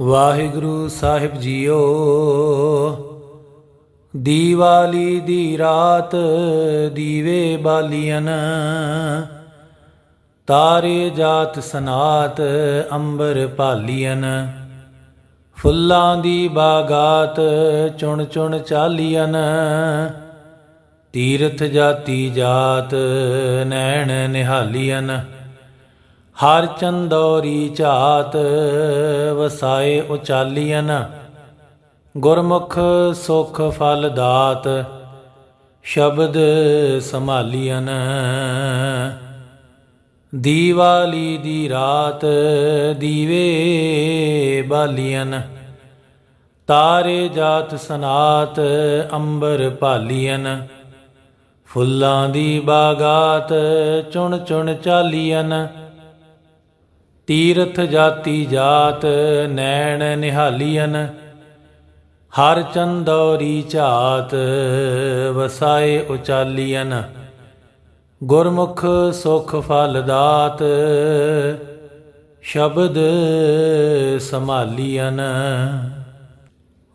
ਵਾਹਿਗੁਰੂ ਸਾਹਿਬ ਜੀਓ, ਦੀਵਾਲੀ ਦੀ ਰਾਤ ਦੀਵੇ ਬਾਲੀਆਂ ਤਾਰੇ ਜਾਤ ਸਨਾਤ ਅੰਬਰ ਭਾਲੀਆਂ ਫੁੱਲਾਂ ਦੀ ਬਾਗਾਤ ਚੁਣ ਚੁਣ ਚਾਲੀਆਂ ਤੀਰਥ ਜਾਤੀ ਜਾਤ ਨੈਣ ਨਿਹਾਲੀਆਂ ਹਰ ਚੰਦੌਰੀ ਝਾਤ ਵਸਾਏ ਉਚਾਲੀਆਂ ਗੁਰਮੁਖ ਸੁਖ ਫਲ ਦਾਤ ਸ਼ਬਦ ਸੰਭਾਲੀਆਂ ਦੀਵਾਲੀ ਦੀ ਰਾਤ ਦੀਵੇ ਬਾਲੀਆਂ ਤਾਰੇ ਜਾਤ ਸਨਾਤ ਅੰਬਰ ਭਾਲੀਆਂ ਫੁੱਲਾਂ ਦੀ ਬਾਗਾਤ ਚੁਣ ਚੁਣ ਚਾਲੀਆਂ ਤੀਰਥ ਜਾਤੀ ਜਾਤ ਨੈਣ ਨਿਹਾਲੀਆਂ ਹਰ ਚੰਦੌਰੀ ਝਾਤ ਵਸਾਏ ਉਚਾਲੀਆਂ ਗੁਰਮੁਖ ਸੁਖ ਫਲਦਾਤ ਸ਼ਬਦ ਸੰਭਾਲੀਆਂ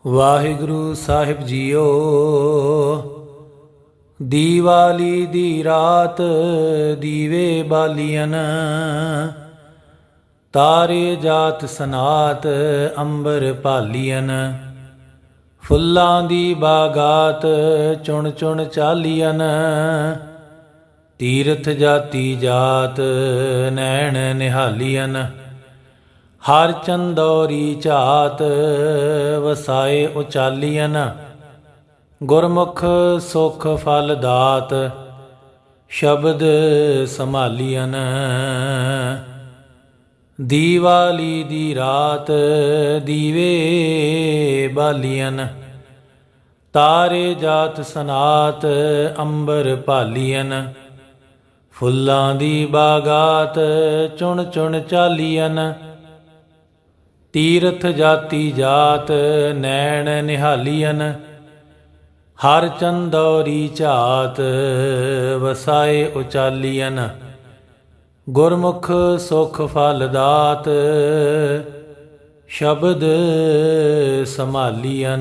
ਵਾਹਿਗੁਰੂ ਸਾਹਿਬ ਜੀਓ, ਦੀਵਾਲੀ ਦੀ ਰਾਤ ਦੀਵੇ ਬਾਲੀਆਂ ਤਾਰੇ ਜਾਤ ਸਨਾਤ ਅੰਬਰ ਭਾਲੀਆਂ ਫੁੱਲਾਂ ਦੀ ਬਾਗਾਤ ਚੁਣ ਚੁਣ ਚਾਲੀਆਂ ਤੀਰਥ ਜਾਤੀ ਜਾਤ ਨੈਣ ਨਿਹਾਲੀਆਂ ਹਰ ਚੰਦੌਰੀ ਝਾਤ ਵਸਾਏ ਉਚਾਲੀਆਂ ਗੁਰਮੁਖ ਸੁਖ ਫਲ ਦਾਤ ਸ਼ਬਦ ਸੰਭਾਲੀਆਂ ਦੀਵਾਲੀ ਦੀ ਰਾਤ ਦੀਵੇ ਬਾਲੀਆਂ ਤਾਰੇ ਜਾਤ ਸਨਾਤ ਅੰਬਰ ਭਾਲੀਆਂ ਫੁੱਲਾਂ ਦੀ ਬਾਗਾਤ ਚੁਣ ਚੁਣ ਚਾਲੀਆਂ ਤੀਰਥ ਜਾਤੀ ਜਾਤ ਨੈਣ ਨਿਹਾਲੀਆਂ ਹਰ ਚੰਦੌਰੀ ਝਾਤ ਵਸਾਏ ਉਚਾਲੀਆਂ ਗੁਰਮੁਖ ਸੁਖ ਫਲ ਦਾਤ, ਸ਼ਬਦ ਸੰਭਾਲੀਆਂ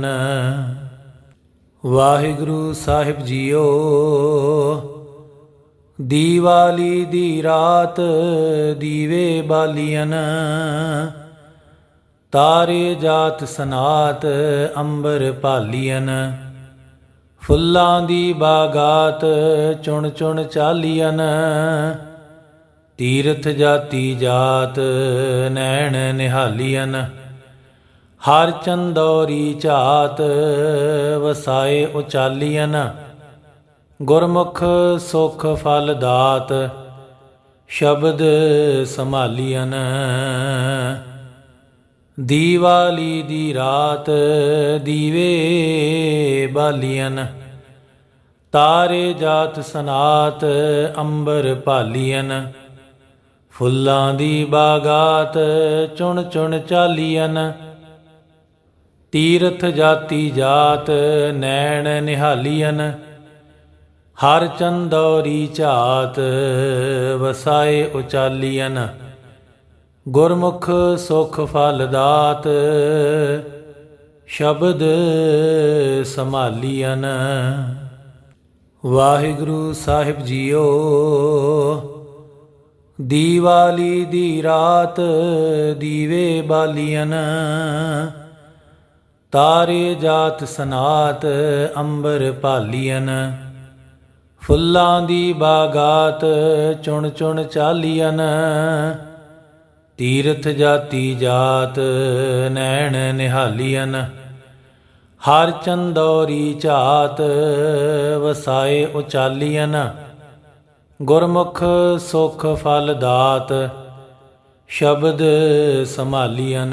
ਵਾਹਿਗੁਰੂ ਸਾਹਿਬ ਜੀਓ, ਦੀਵਾਲੀ ਦੀ ਰਾਤ ਦੀਵੇ ਬਾਲੀਆਂ ਤਾਰੇ ਜਾਤ ਸਨਾਤ ਅੰਬਰ ਭਾਲੀਆਂ ਫੁੱਲਾਂ ਦੀ ਬਾਗਾਤ ਚੁਣ ਚੁਣ ਚਾਲੀਆਂ ਤੀਰਥ ਜਾਤੀ ਜਾਤ ਨੈਣ ਨਿਹਾਲੀਆਂ ਹਰ ਚੰਦੌਰੀ ਝਾਤ ਵਸਾਏ ਉਚਾਲੀਆਂ ਗੁਰਮੁਖ ਸੁਖ ਫਲ ਦਾਤ ਸ਼ਬਦ ਸੰਭਾਲੀਆਂ ਦੀਵਾਲੀ ਦੀ ਰਾਤ ਦੀਵੇ ਬਾਲੀਆਂ ਤਾਰੇ ਜਾਤ ਸਨਾਤ ਅੰਬਰ ਭਾਲੀਆਂ ਫੁੱਲਾਂ ਦੀ ਬਾਗਾਤ ਚੁਣ ਚੁਣ ਚਾਲੀਆਂ ਤੀਰਥ ਜਾਤੀ ਜਾਤ ਨੈਣ ਨਿਹਾਲੀਆਂ ਹਰ ਚੰਦੌਰੀ ਝਾਤ ਵਸਾਏ ਉਚਾਲੀਆਂ ਗੁਰਮੁਖ ਸੁਖ ਫਲਦਾਤ ਸ਼ਬਦ ਸੰਭਾਲੀਆਂ ਵਾਹਿਗੁਰੂ ਸਾਹਿਬ ਜੀਓ ਦੀਵਾਲੀ ਦੀ ਰਾਤ ਦੀਵੇ ਬਾਲੀਆਂ ਤਾਰੇ ਜਾਤ ਸਨਾਤ ਅੰਬਰ ਪਾਲੀਆਂ ਫੁੱਲਾਂ ਦੀ ਬਾਗਾਤ ਚੁਣ ਚੁਣ ਚਾਲੀਆਂ ਤੀਰਥ ਜਾਤੀ ਜਾਤ ਨੈਣ ਨਿਹਾਲੀਆਂ ਹਰ ਚੰਦੌਰੀ ਝਾਤ ਵਸਾਏ ਉਚਾਲੀਆਂ ਗੁਰਮੁਖ ਸੁਖ ਫਲ ਦਾਤ, ਸ਼ਬਦ ਸੰਭਾਲੀਆਂ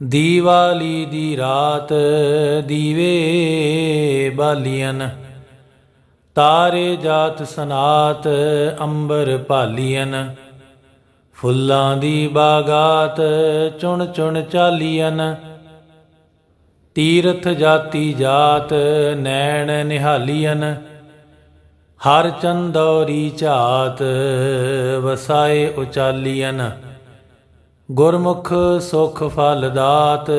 ਦੀਵਾਲੀ ਦੀ ਰਾਤ ਦੀਵੇ ਬਾਲੀਆਂ ਤਾਰੇ ਜਾਤ ਸਨਾਤ ਅੰਬਰ ਭਾਲੀਆਂ ਫੁੱਲਾਂ ਦੀ ਬਾਗਾਤ ਚੁਣ ਚੁਣ ਚਾਲੀਆਂ ਤੀਰਥ ਜਾਤੀ ਜਾਤ ਨੈਣ ਨਿਹਾਲੀਆਂ ਹਰ ਚੰਦੌਰੀ ਝਾਤ ਵਸਾਏ ਉਚਾਲੀਆਂ ਗੁਰਮੁਖ ਸੁਖ ਫਲ ਦਾਤ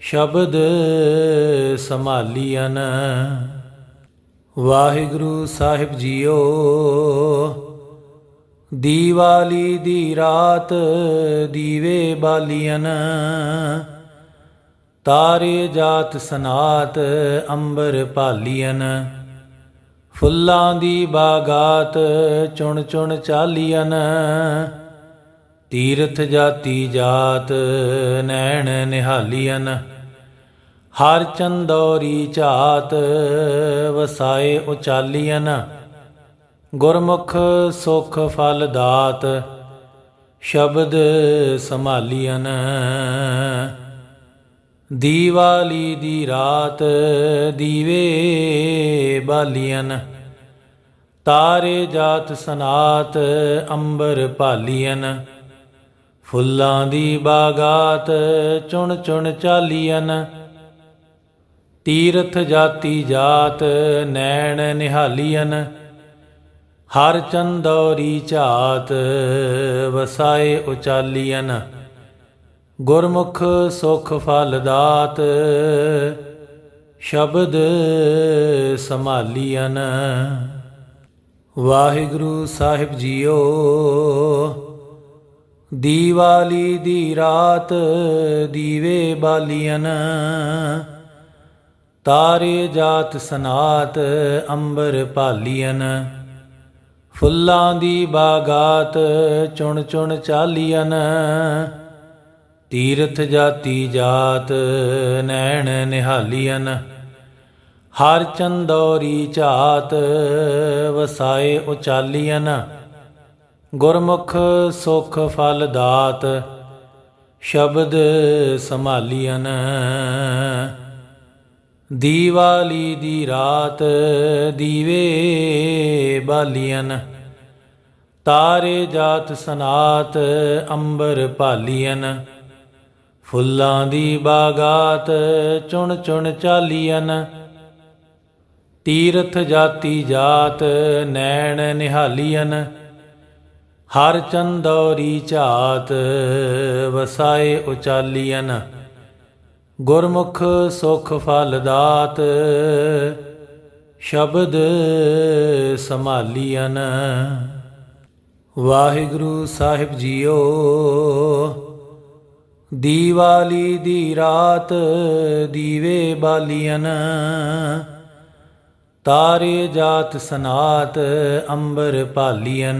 ਸ਼ਬਦ ਸੰਭਾਲੀਐਨ। ਵਾਹਿਗੁਰੂ ਸਾਹਿਬ ਜੀਓ, ਦੀਵਾਲੀ ਦੀ ਰਾਤ ਦੀਵੇ ਬਾਲੀਐਨ, ਤਾਰੇ ਜਾਤ ਸਨਾਤ ਅੰਬਰ ਭਾਲੀਐਨ। ਫੁੱਲਾਂ ਦੀ ਬਾਗਾਤ ਚੁਣ ਚੁਣ ਚਾਲੀਆਂ ਤੀਰਥ ਜਾਤੀ ਜਾਤ ਨੈਣ ਨਿਹਾਲੀਆਂ ਹਰ ਚੰਦੌਰੀ ਝਾਤ ਵਸਾਏ ਉਚਾਲੀਆਂ ਗੁਰਮੁਖ ਸੁਖ ਫਲ ਦਾਤ ਸ਼ਬਦ ਸੰਭਾਲੀਆਂ ਦੀਵਾਲੀ ਦੀ ਰਾਤ ਦੀਵੇ ਬਾਲੀਆਂ ਤਾਰੇ ਜਾਤ ਸਨਾਤ ਅੰਬਰ ਭਾਲੀਆਂ ਫੁੱਲਾਂ ਦੀ ਬਾਗਾਤ ਚੁਣ ਚੁਣ ਚਾਲੀਆਂ ਤੀਰਥ ਜਾਤੀ ਜਾਤ ਨੈਣ ਨਿਹਾਲੀਆਂ ਹਰ ਚੰਦੌਰੀ ਝਾਤ ਵਸਾਏ ਉਚਾਲੀਆਂ ਗੁਰਮੁਖ ਸੁਖ ਫਲ ਦਾਤ, ਸ਼ਬਦ ਸੰਭਾਲੀਐਨ। ਵਾਹਿਗੁਰੂ ਸਾਹਿਬ ਜੀਓ, ਦੀਵਾਲੀ ਦੀ ਰਾਤ ਦੀਵੇ ਬਾਲੀਐਨ। ਤਾਰੇ ਜਾਤ ਸਨਾਤ ਅੰਬਰ ਭਾਲੀਐਨ। ਫੁੱਲਾਂ ਦੀ ਬਾਗਾਤ ਚੁਣ ਚੁਣ ਚਾਲੀਐਨ। ਤੀਰਥ ਜਾਤੀ ਜਾਤ ਨੈਣ ਨਿਹਾਲੀਐਨ, ਹਰ ਚੰਦੌਰੀ ਝਾਤ ਵਸਾਏ ਉਚਾਲੀਐਨ, ਗੁਰਮੁਖ ਸੁਖ ਫਲ ਦਾਤ ਸ਼ਬਦ ਸੰਭਾਲੀਐਨ। ਦੀਵਾਲੀ ਦੀ ਰਾਤ ਦੀਵੇ ਬਾਲੀਐਨ, ਤਾਰੇ ਜਾਤ ਸਨਾਤ ਅੰਬਰ ਭਾਲੀਐਨ। ਫੁੱਲਾਂ ਦੀ ਬਾਗਾਤ ਚੁਣ ਚੁਣ ਚਾਲੀਐਨ। ਤੀਰਥ ਜਾਤੀ ਜਾਤ ਨੈਣ ਨਿਹਾਲੀਆਂ ਹਰ ਚੰਦੌਰੀ ਝਾਤ ਵਸਾਏ ਉਚਾਲੀਆਂ ਗੁਰਮੁਖ ਸੁਖ ਫਲਦਾਤ ਸ਼ਬਦ ਸੰਭਾਲੀਆਂ ਵਾਹਿਗੁਰੂ ਸਾਹਿਬ ਜੀਓ ਦੀਵਾਲੀ ਦੀ ਰਾਤ ਦੀਵੇ ਬਾਲੀਆਂ ਤਾਰੇ ਜਾਤ ਸਨਾਤ ਅੰਬਰ ਪਾਲੀਆਂ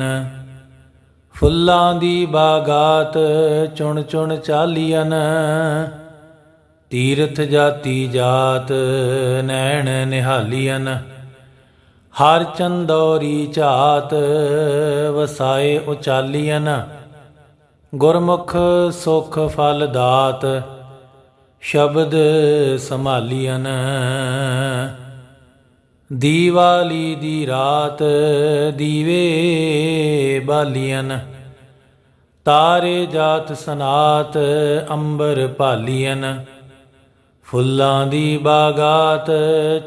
ਫੁੱਲਾਂ ਦੀ ਬਾਗਾਤ ਚੁਣ ਚੁਣ ਚਾਲੀਆਂ ਤੀਰਥ ਜਾਤੀ ਜਾਤ ਨੈਣ ਨਿਹਾਲੀਆਂ ਹਰ ਚੰਦੌਰੀ ਝਾਤ ਵਸਾਏ ਉਚਾਲੀਆਂ ਗੁਰਮੁਖ ਸੁਖ ਫਲ ਦਾਤ, ਸ਼ਬਦ ਸੰਭਾਲੀਐਨ। ਦੀਵਾਲੀ ਦੀ ਰਾਤ ਦੀਵੇ ਬਾਲੀਐਨ। ਤਾਰੇ ਜਾਤ ਸਨਾਤ ਅੰਬਰ ਭਾਲੀਐਨ। ਫੁੱਲਾਂ ਦੀ ਬਾਗਾਤ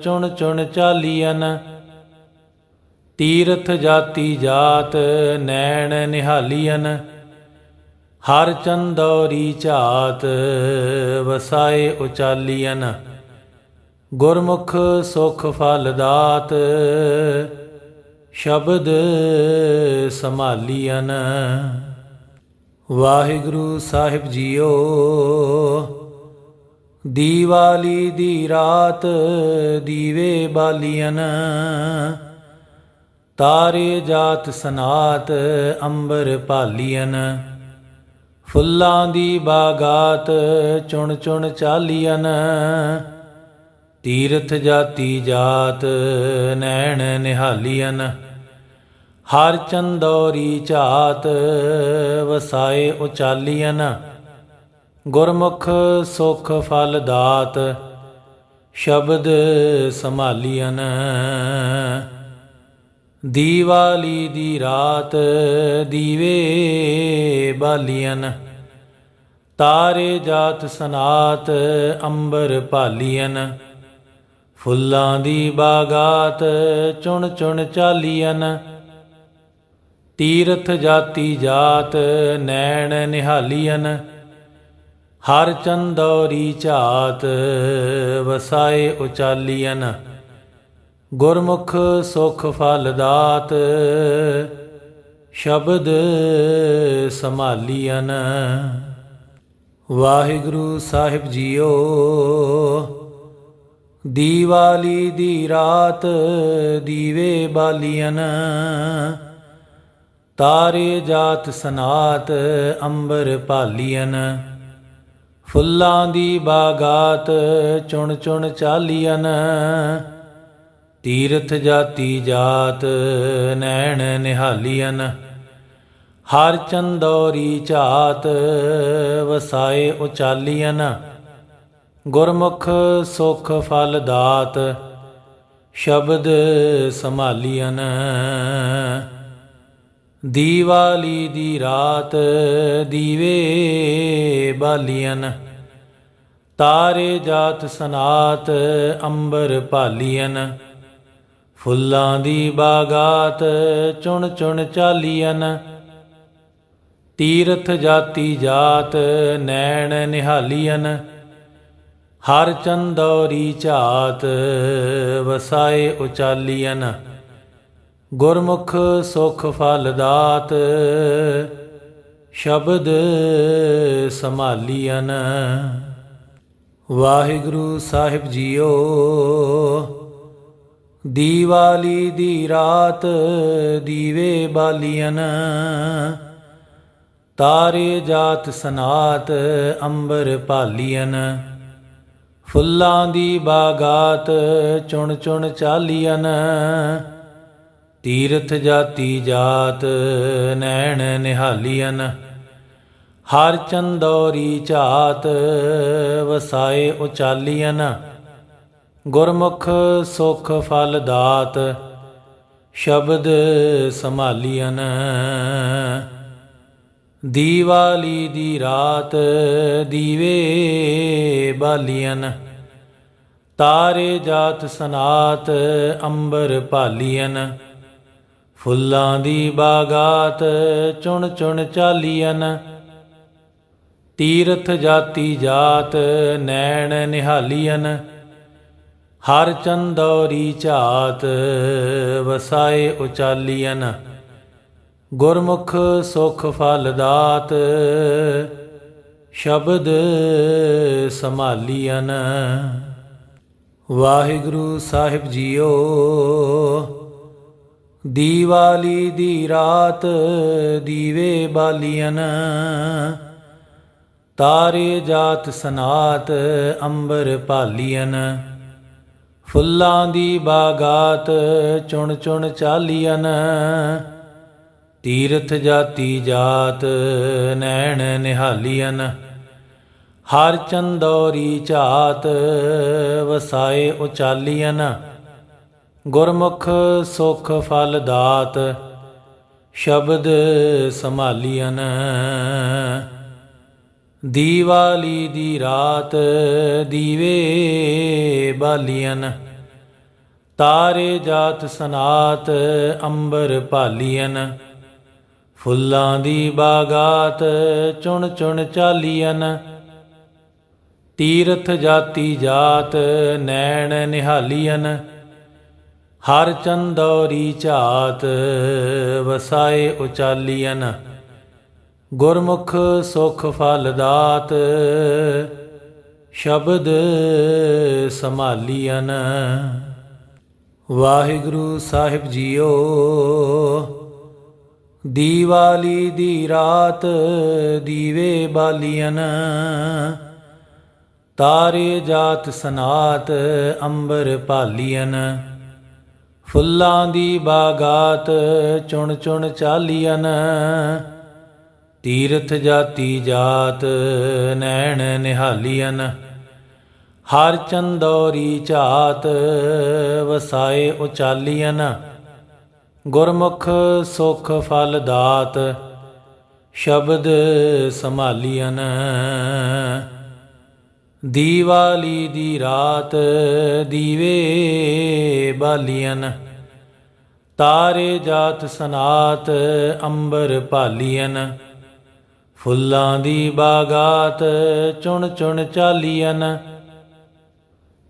ਚੁਣ ਚੁਣ ਚਾਲੀਐਨ। ਤੀਰਥ ਜਾਤੀ ਜਾਤ ਨੈਣ ਨਿਹਾਲੀਐਨ। ਹਰ ਚੰਦੌਰੀ ਝਾਤ ਵਸਾਏ ਉਚਾਲੀਐਨ, ਗੁਰਮੁਖ ਸੁਖ ਫਲ ਦਾਤ ਸ਼ਬਦ ਸੰਭਾਲੀਐਨ। ਵਾਹਿਗੁਰੂ ਸਾਹਿਬ ਜੀਓ, ਦੀਵਾਲੀ ਦੀ ਰਾਤ ਦੀਵੇ ਬਾਲੀਐਨ, ਤਾਰੇ ਜਾਤ ਸਨਾਤ ਅੰਬਰ ਭਾਲੀਐਨ। ਫੁੱਲਾਂ ਦੀ ਬਾਗਾਤ ਚੁਣ ਚੁਣ ਚਾਲੀਆਂ ਤੀਰਥ ਜਾਤੀ ਜਾਤ ਨੈਣ ਨਿਹਾਲੀਆਂ ਹਰ ਚੰਦੌਰੀ ਝਾਤ ਵਸਾਏ ਉਚਾਲੀਆਂ ਗੁਰਮੁਖ ਸੁਖ ਫਲ ਦਾਤ ਸ਼ਬਦ ਸੰਭਾਲੀਆਂ ਦੀਵਾਲੀ ਦੀ ਰਾਤ ਦੀਵੇ ਬਾਲੀਆਂ ਤਾਰੇ ਜਾਤ ਸਨਾਤ ਅੰਬਰ ਭਾਲੀਆਂ ਫੁੱਲਾਂ ਦੀ ਬਾਗਾਤ ਚੁਣ ਚੁਣ ਚਾਲੀਆਂ ਤੀਰਥ ਜਾਤੀ ਜਾਤ ਨੈਣ ਨਿਹਾਲੀਆਂ ਹਰ ਚੰਦੌਰੀ ਝਾਤ ਵਸਾਏ ਉਚਾਲੀਆਂ ਗੁਰਮੁਖ ਸੁਖ ਫਲ ਦਾਤ, ਸ਼ਬਦ ਸੰਭਾਲੀਐਨ। ਵਾਹਿਗੁਰੂ ਸਾਹਿਬ ਜੀਓ, ਦੀਵਾਲੀ ਦੀ ਰਾਤ ਦੀਵੇ ਬਾਲੀਆਂ ਤਾਰੇ ਜਾਤ ਸਨਾਤ ਅੰਬਰ ਪਾਲੀਆਂ ਫੁੱਲਾਂ ਦੀ ਬਾਗਾਤ ਚੁਣ ਚੁਣ ਚਾਲੀਆਂ ਤੀਰਥ ਜਾਤੀ ਜਾਤ ਨੈਣ ਨਿਹਾਲੀਐਨ, ਹਰ ਚੰਦੌਰੀ ਝਾਤ ਵਸਾਏ ਉਚਾਲੀਐਨ, ਗੁਰਮੁਖ ਸੁਖ ਫਲ ਦਾਤ ਸ਼ਬਦ ਸੰਭਾਲੀਐਨ। ਦੀਵਾਲੀ ਦੀ ਰਾਤ ਦੀਵੇ ਬਾਲੀਐਨ, ਤਾਰੇ ਜਾਤ ਸਨਾਤ ਅੰਬਰ ਭਾਲੀਐਨ। ਫੁੱਲਾਂ ਦੀ ਬਾਗਾਤ ਚੁਣ ਚੁਣ ਚਾਲੀਆਂ ਤੀਰਥ ਜਾਤੀ ਜਾਤ ਨੈਣ ਨਿਹਾਲੀਆਂ ਹਰ ਚੰਦੌਰੀ ਝਾਤ ਵਸਾਏ ਉਚਾਲੀਆਂ ਗੁਰਮੁਖ ਸੁਖ ਫਲਦਾਤ ਸ਼ਬਦ ਸੰਭਾਲੀਐਨ। ਵਾਹਿਗੁਰੂ ਸਾਹਿਬ ਜੀਓ ਦੀਵਾਲੀ ਦੀ ਰਾਤ ਦੀਵੇ ਬਾਲੀਆਂ ਤਾਰੇ ਜਾਤ ਸਨਾਤ ਅੰਬਰ ਪਾਲੀਆਂ ਫੁੱਲਾਂ ਦੀ ਬਾਗਾਤ ਚੁਣ ਚੁਣ ਚਾਲੀਆਂ ਤੀਰਥ ਜਾਤੀ ਜਾਤ ਨੈਣ ਨਿਹਾਲੀਆਂ ਹਰ ਚੰਦੌਰੀ ਝਾਤ ਵਸਾਏ ਉਚਾਲੀਆਂ ਗੁਰਮੁਖ ਸੁਖ ਫਲ ਦਾਤ, ਸ਼ਬਦ ਸੰਭਾਲੀਐਨ। ਦੀਵਾਲੀ ਦੀ ਰਾਤ ਦੀਵੇ ਬਾਲੀਐਨ। ਤਾਰੇ ਜਾਤ ਸਨਾਤ ਅੰਬਰ ਭਾਲੀਐਨ। ਫੁੱਲਾਂ ਦੀ ਬਾਗਾਤ ਚੁਣ ਚੁਣ ਚਾਲੀਐਨ। ਤੀਰਥ ਜਾਤੀ ਜਾਤ ਨੈਣ ਨਿਹਾਲੀਐਨ। ਹਰ ਚੰਦੌਰੀ ਝਾਤ ਵਸਾਏ ਉਚਾਲੀਐਨ, ਗੁਰਮੁਖ ਸੁਖ ਫਲ ਦਾਤ ਸ਼ਬਦ ਸੰਭਾਲੀਐਨ। ਵਾਹਿਗੁਰੂ ਸਾਹਿਬ ਜੀਓ, ਦੀਵਾਲੀ ਦੀ ਰਾਤ ਦੀਵੇ ਬਾਲੀਐਨ, ਤਾਰੇ ਜਾਤ ਸਨਾਤ ਅੰਬਰ ਭਾਲੀਐਨ। ਫੁੱਲਾਂ ਦੀ ਬਾਗਾਤ ਚੁਣ ਚੁਣ ਚਾਲੀਆਂ ਤੀਰਥ ਜਾਤੀ ਜਾਤ ਨੈਣ ਨਿਹਾਲੀਆਂ ਹਰ ਚੰਦੌਰੀ ਝਾਤ ਵਸਾਏ ਉਚਾਲੀਆਂ ਗੁਰਮੁਖ ਸੁਖ ਫਲ ਦਾਤ ਸ਼ਬਦ ਸੰਭਾਲੀਆਂ ਦੀਵਾਲੀ ਦੀ ਰਾਤ ਦੀਵੇ ਬਾਲੀਐਨ ਤਾਰੇ ਜਾਤ ਸਨਾਤ ਅੰਬਰ ਭਾਲੀਐਨ ਫੁੱਲਾਂ ਦੀ ਬਾਗਾਤ ਚੁਣ ਚੁਣ ਚਾਲੀਐਨ ਤੀਰਥ ਜਾਤੀ ਜਾਤ ਨੈਣ ਨਿਹਾਲੀਐਨ ਹਰ ਚੰਦੌਰੀ ਝਾਤ ਵਸਾਏ ਉਚਾਲੀਐਨ ਗੁਰਮੁਖ ਸੁਖ ਫਲਦਾਤ ਸ਼ਬਦ ਸੰਭਾਲੀਐਨ। ਵਾਹਿਗੁਰੂ ਸਾਹਿਬ ਜੀਓ, ਦੀਵਾਲੀ ਦੀ ਰਾਤ ਦੀਵੇ ਬਾਲੀਐਨ। ਤਾਰੇ ਜਾਤ ਸਨਾਤ ਅੰਬਰ ਭਾਲੀਐਨ। ਫੁੱਲਾਂ ਦੀ ਬਾਗਾਤ ਚੁਣ ਚੁਣ ਚਾਲੀਐਨ। ਤੀਰਥ ਜਾਤੀ ਜਾਤ ਨੈਣ ਨਿਹਾਲੀਐਨ ਹਰ ਚੰਦੌਰੀ ਝਾਤ ਵਸਾਏ ਉਚਾਲੀਐਨ ਗੁਰਮੁਖ ਸੁਖ ਫਲ ਦਾਤ ਸ਼ਬਦ ਸੰਭਾਲੀਐਨ ਦੀਵਾਲੀ ਦੀ ਰਾਤ ਦੀਵੇ ਬਾਲੀਐਨ ਤਾਰੇ ਜਾਤ ਸਨਾਤ ਅੰਬਰ ਭਾਲੀਐਨ ਫੁੱਲਾਂ ਦੀ ਬਾਗਾਤ ਚੁਣ ਚੁਣ ਚਾਲੀਆਂ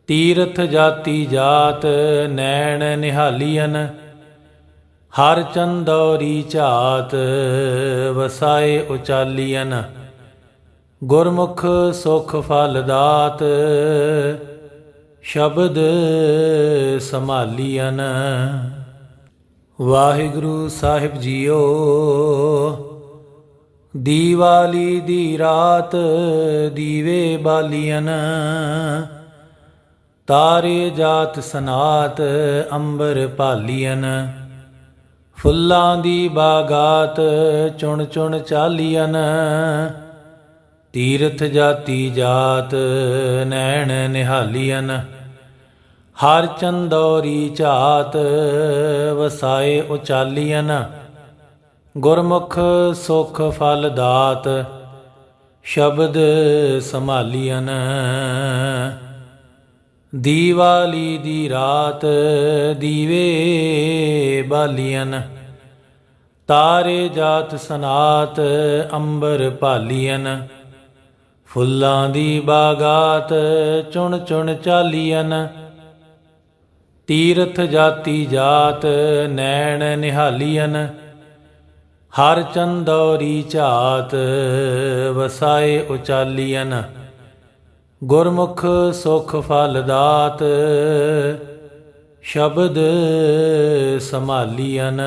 ਤੀਰਥ ਜਾਤੀ ਜਾਤ ਨੈਣ ਨਿਹਾਲੀਆਂ ਹਰ ਚੰਦੌਰੀ ਝਾਤ ਵਸਾਏ ਉਚਾਲੀਆਂ ਗੁਰਮੁਖ ਸੁਖ ਫਲਦਾਤ ਸ਼ਬਦ ਸੰਭਾਲੀਐਨ। ਵਾਹਿਗੁਰੂ ਸਾਹਿਬ ਜੀਓ ਦੀਵਾਲੀ ਦੀ ਰਾਤ ਦੀਵੇ ਬਾਲੀਐਨ ਤਾਰੇ ਜਾਤ ਸਨਾਤ ਅੰਬਰ ਭਾਲੀਐਨ ਫੁੱਲਾਂ ਦੀ ਬਾਗਾਤ ਚੁਣ ਚੁਣ ਚਾਲੀਐਨ ਤੀਰਥ ਜਾਤੀ ਜਾਤ ਨੈਣ ਨਿਹਾਲੀਐਨ ਹਰ ਚੰਦੌਰੀ ਝਾਤ ਵਸਾਏ ਉਚਾਲੀਐਨ ਗੁਰਮੁਖ ਸੁਖ ਫਲ ਦਾਤ, ਸ਼ਬਦ ਸੰਭਾਲੀਐਨ। ਦੀਵਾਲੀ ਦੀ ਰਾਤ ਦੀਵੇ ਬਾਲੀਐਨ। ਤਾਰੇ ਜਾਤ ਸਨਾਤ ਅੰਬਰ ਭਾਲੀਐਨ। ਫੁੱਲਾਂ ਦੀ ਬਾਗਾਤ ਚੁਣ ਚੁਣ ਚਾਲੀਐਨ। ਤੀਰਥ ਜਾਤੀ ਜਾਤ ਨੈਣ ਨਿਹਾਲੀਐਨ। ਹਰ ਚੰਦੌਰੀ ਝਾਤ ਵਸਾਏ ਉਚਾਲੀਐਨ ਗੁਰਮੁਖ ਸੁਖ ਫਲ ਦਾਤ ਸ਼ਬਦ ਸੰਭਾਲੀਐਨ।